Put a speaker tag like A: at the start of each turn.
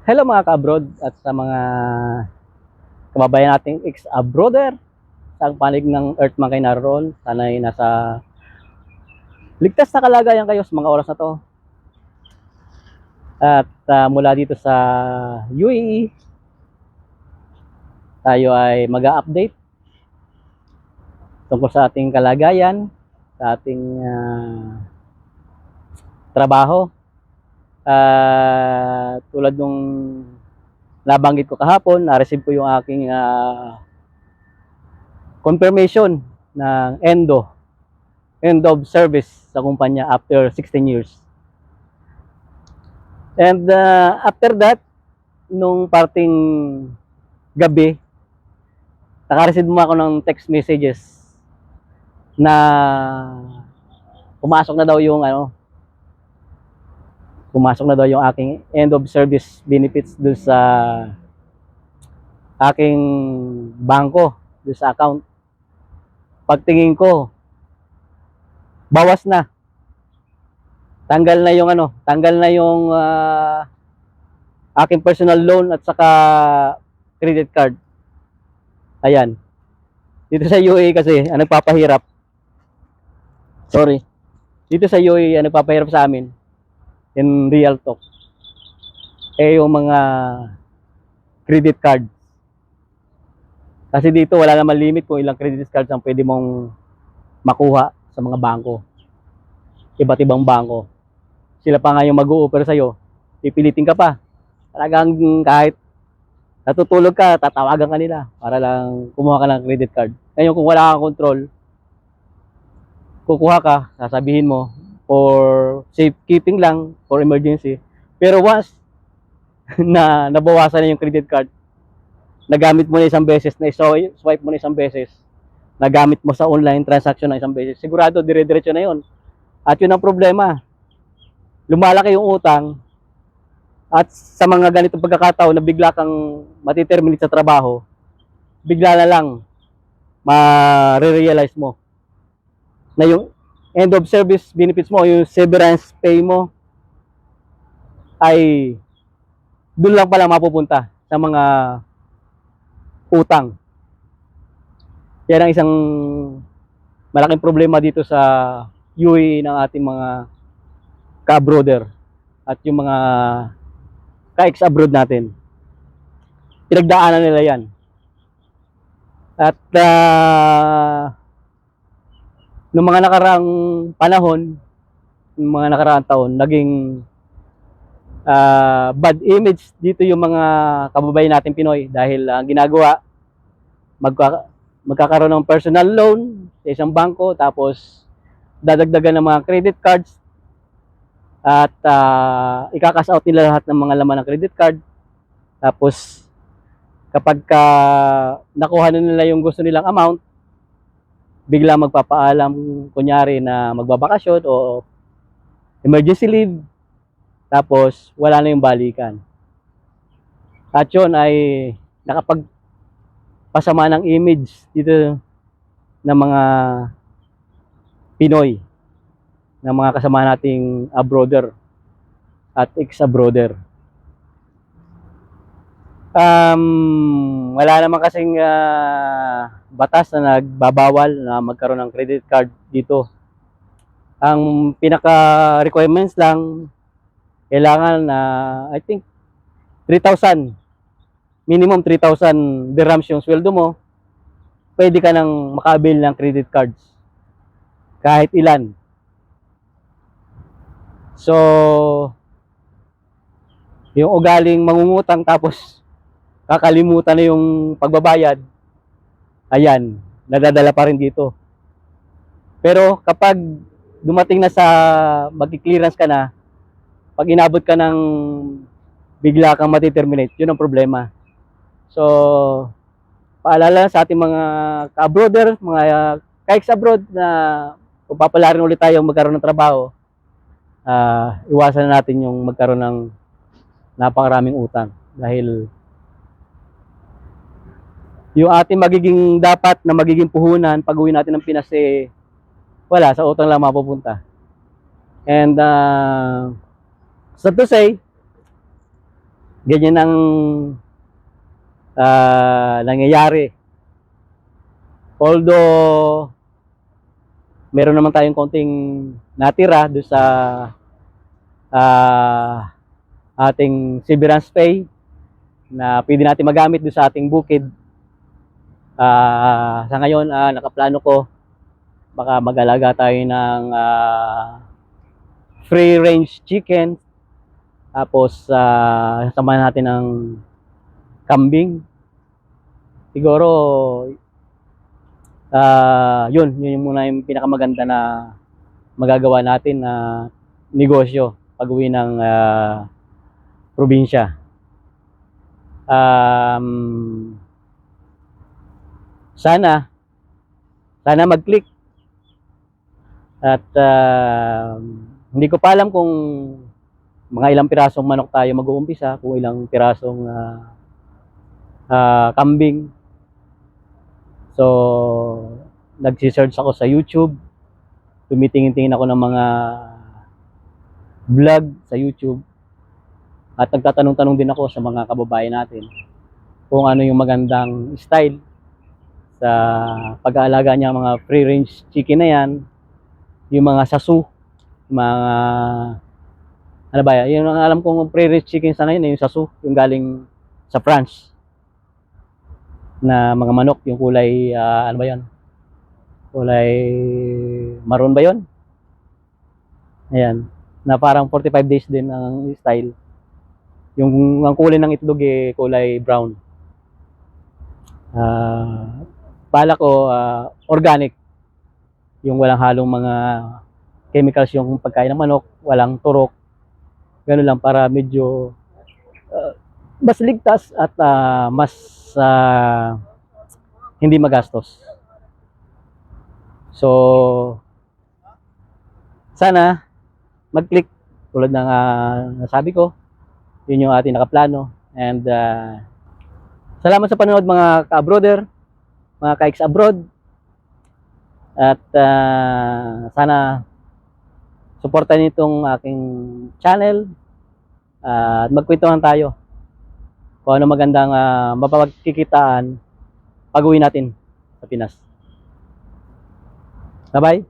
A: Hello mga ka-abroad at sa mga kababayan nating ex-abroader sa panig ng Earth man kayo naroon. Sana ay nasa ligtas na kalagayan kayo sa mga oras na to. At ah, mula dito sa UAE, tayo ay mag-update tungkol sa ating kalagayan, sa ating ah, trabaho, Tulad nung nabanggit ko kahapon, na-receive ko yung aking ah, confirmation ng ENDO, end of service sa kumpanya after 16 years. And ah, after that, nung parting gabi, naka-receive mo ako ng text messages na pumasok na daw yung ano, pumasok na daw yung aking end of service benefits dun sa aking bangko, dun sa account. Pagtingin ko, bawas na. Tanggal na yung ano, tanggal na yung ah, aking personal loan at saka credit card. Ayan. Dito sa UAE kasi, ang nagpapahirap. Sorry. Dito sa UAE, ang nagpapahirap sa amin, in real talk eh yung mga credit card kasi dito wala naman limit kung ilang credit cards ang pwede mong makuha sa mga bangko. Iba't ibang bangko. Sila pa nga yung mag-o-offer sa'yo. Pipilitin ka pa. Talagang kahit natutulog ka tatawagan ka nila para lang kumuha ka ng credit card. Ngayon kung wala kang control kukuha ka sasabihin mo for safekeeping lang, for emergency. Pero once na nabawasan na yung credit card, nagamit mo na isang beses, na swipe mo na isang beses, nagamit mo sa online transaction na isang beses, sigurado dire-diretso na yun. At yun ang problema. Lumalaki yung utang at sa mga ganitong pagkakataon na bigla kang matiterminate sa trabaho, bigla na lang ma-realize mo na yung end of service benefits mo, yung severance pay mo, ay doon lang pala mapupunta sa mga utang. Yan ang isang malaking problema dito sa UAE ng ating mga ka-abroader at yung mga ka-ex-abroad natin. Pinagdaanan nila yan. At ah, Noong mga nakaraang panahon, noong mga nakaraang taon, naging ah, bad image dito yung mga kababayan natin Pinoy dahil ang ginagawa, magka, magkakaroon ng personal loan sa isang bangko tapos dadagdagan ng mga credit cards at uh, ikakas out nila lahat ng mga laman ng credit card. Tapos kapag ka nakuha na nila yung gusto nilang amount bigla magpapaalam kunyari na magbabakasyon o emergency leave tapos wala na yung balikan. At yun ay nakapag pasama ng image dito ng mga Pinoy ng mga kasama nating abroader at ex-abroader. Um, wala naman kasing ah, batas na nagbabawal na magkaroon ng credit card dito. Ang pinaka requirements lang kailangan na I think 3,000 minimum 3,000 dirhams yung sweldo mo. Pwede ka nang makabil ng credit cards. Kahit ilan. So yung ugaling mangungutang tapos kakalimutan na yung pagbabayad ayan, nadadala pa rin dito. Pero kapag dumating na sa magki-clearance ka na, pag inabot ka ng bigla kang matiterminate, yun ang problema. So, paalala sa ating mga ka-abroader, mga ka abroad na kung ulit tayong magkaroon ng trabaho, ah, iwasan na natin yung magkaroon ng napakaraming utang. Dahil yung ating magiging dapat na magiging puhunan pag uwi natin ng Pinas eh, wala, sa utang lang mapupunta. And uh, sad to say, ganyan ang ah, nangyayari. Although, meron naman tayong konting natira doon sa ah, ating severance pay na pwede natin magamit doon sa ating bukid. Ah, sa ngayon, ah, nakaplano ko baka mag-alaga tayo ng ah, free range chicken. Tapos uh, samahan natin ng kambing. Siguro ah yun yun yung muna yung pinakamaganda na magagawa natin na negosyo pag uwi ng ah, probinsya. Um, sana sana mag-click at ah, hindi ko pa alam kung mga ilang pirasong manok tayo mag-uumpisa, kung ilang pirasong ah, ah, kambing. So, nagsisearch ako sa YouTube. Tumitingin-tingin ako ng mga vlog sa YouTube. At nagtatanong-tanong din ako sa mga kababayan natin kung ano yung magandang style sa pag-aalaga niya mga free-range chicken na yan, yung mga sasu, mga ano ba yan? Yung alam kong pre-rich chicken sa ngayon, eh, yung sasu, yung galing sa France. Na mga manok, yung kulay, ah, ano ba yan? Kulay maroon ba yon? Ayan. Na parang 45 days din ang style. Yung ang kulay ng itlog eh, kulay brown. Ah, bala ko ah, organic. Yung walang halong mga chemicals yung pagkain ng manok, walang turok, Ganun lang para medyo uh, mas ligtas at uh, mas uh, hindi magastos. So sana mag-click tulad ng uh, nasabi ko. Yun yung ating nakaplano and uh, salamat sa panonood mga ka-abroader, mga ka abroad. At uh, sana supportan itong aking channel at magkwentuhan tayo kung ano magandang uh, mapapagkikitaan pag uwi natin sa Pinas. Bye-bye!